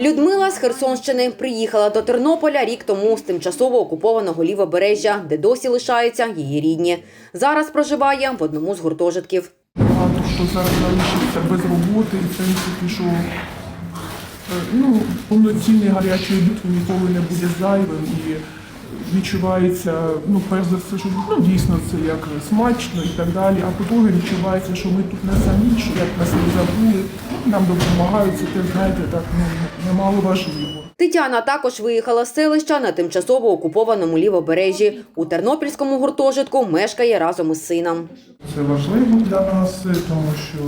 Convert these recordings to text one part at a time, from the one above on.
Людмила з Херсонщини приїхала до Тернополя рік тому з тимчасово окупованого лівобережжя, де досі лишаються її рідні. Зараз проживає в одному з гуртожитків. Багато що зараз залишився без роботи, і в принципі, що е, ну, повноцінний гарячий обід ніколи не буде зайвим і відчувається, ну, перш за все, що ну, дійсно це як смачно і так далі. А по-друге, відчувається, що ми тут не самі, що як нас не забули, нам допомагають, це теж, знаєте, так ну, немало важливо. Тетяна також виїхала з селища на тимчасово окупованому лівобережжі. У тернопільському гуртожитку мешкає разом із сином. Це важливо для нас, тому що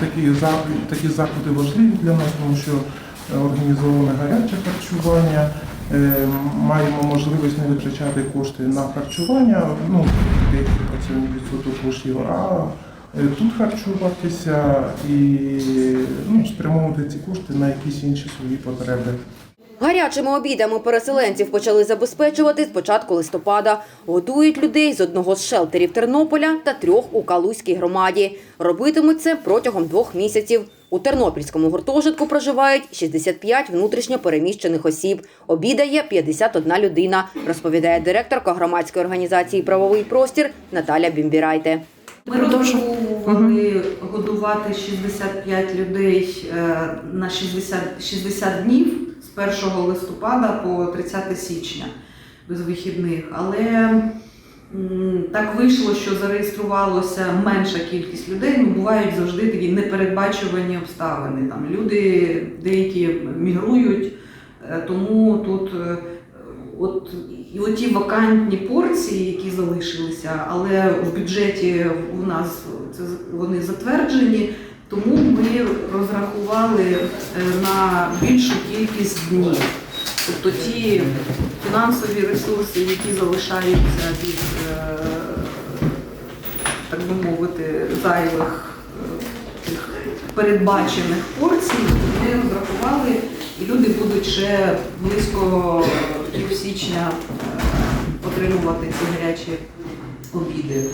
такі такі заходи важливі для нас, тому що е, організоване гаряче харчування. Е, Маємо можливість не витрачати кошти на харчування, ну, деяких працівних відсоток коштів, а е, тут харчуватися і ну, спрямовувати ці кошти на якісь інші свої потреби. Гарячими обідами переселенців почали забезпечувати з початку листопада. Готують людей з одного з шелтерів Тернополя та трьох у Калузькій громаді. Робитимуть це протягом двох місяців. У тернопільському гуртожитку проживають 65 внутрішньо переміщених осіб. Обідає 51 людина, розповідає директорка громадської організації Правовий простір Наталя Бімбірайте. Ми розраховували годувати 65 людей е, на 60, 60 днів з 1 листопада по 30 січня без вихідних. Але так вийшло, що зареєструвалося менша кількість людей. Ну, бувають завжди такі непередбачувані обставини. Там люди деякі мігрують, е, тому тут. е, От і оті вакантні порції, які залишилися, але в бюджеті у нас це вони затверджені, тому ми розрахували е, на більшу кількість днів. Тобто ті фінансові ресурси, які залишаються від, е, так би мовити, зайвих е, тих передбачених порцій, ми розрахували, і люди будуть ще близько січня е, отримувати ці гарячі обіди.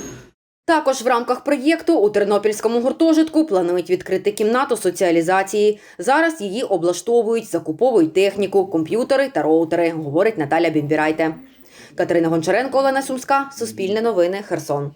Також в рамках проєкту у тернопільському гуртожитку планують відкрити кімнату соціалізації. Зараз її облаштовують, закуповують техніку, комп'ютери та роутери, говорить Наталя Бімбірайте. Катерина Гончаренко, Олена Сумська, Суспільне новини, Херсон.